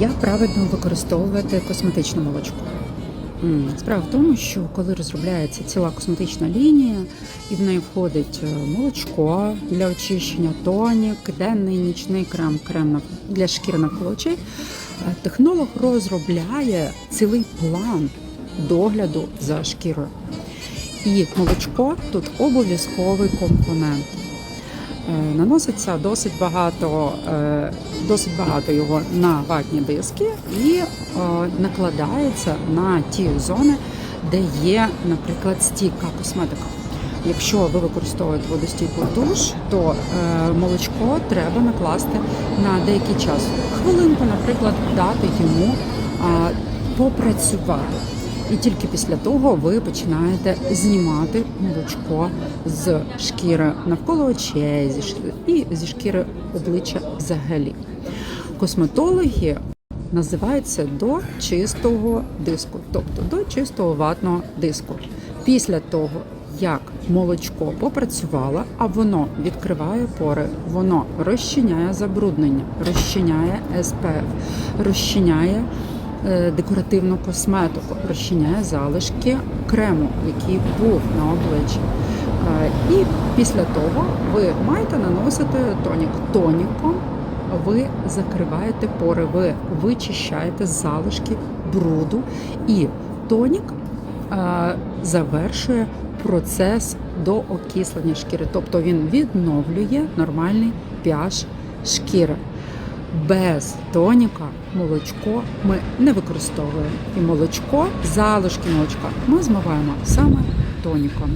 Як правильно використовувати косметичне молочко? Справа в тому, що коли розробляється ціла косметична лінія, і в неї входить е, молочко для очищення, тонік, денний нічний крем, крем для шкіри навколо очей, е, технолог розробляє цілий план догляду за шкірою. І молочко тут обов'язковий компонент. Е, Наноситься досить багато, е, досить багато його на ватні диски і е, накладається на ті зони, де є, наприклад, стійка косметика. Якщо ви використовуєте водостійку душ, то молочко треба накласти на деякий час. Хвилинку, наприклад, дати йому попрацювати. І тільки після того ви починаєте знімати молочко з шкіри навколо очей, зі і зі шкіри обличчя взагалі. Косметологи називаються до чистого диску, тобто до чистого ватного диску. Після того, як молочко попрацювало, а воно відкриває пори, воно розчиняє забруднення, розчиняє СПФ, розчиняє декоративну косметику, розчиняє залишки крему, який був на обличчі. Е, І після того ви маєте наносити тонік. Тоніком ви закриваєте пори, ви вичищаєте залишки бруду, і тонік е, завершує процес до окислення шкіри, тобто він відновлює нормальний pH шкіри. Без тоніка молочко ми не використовуємо. І молочко, залишки молочка ми змиваємо саме тоніком.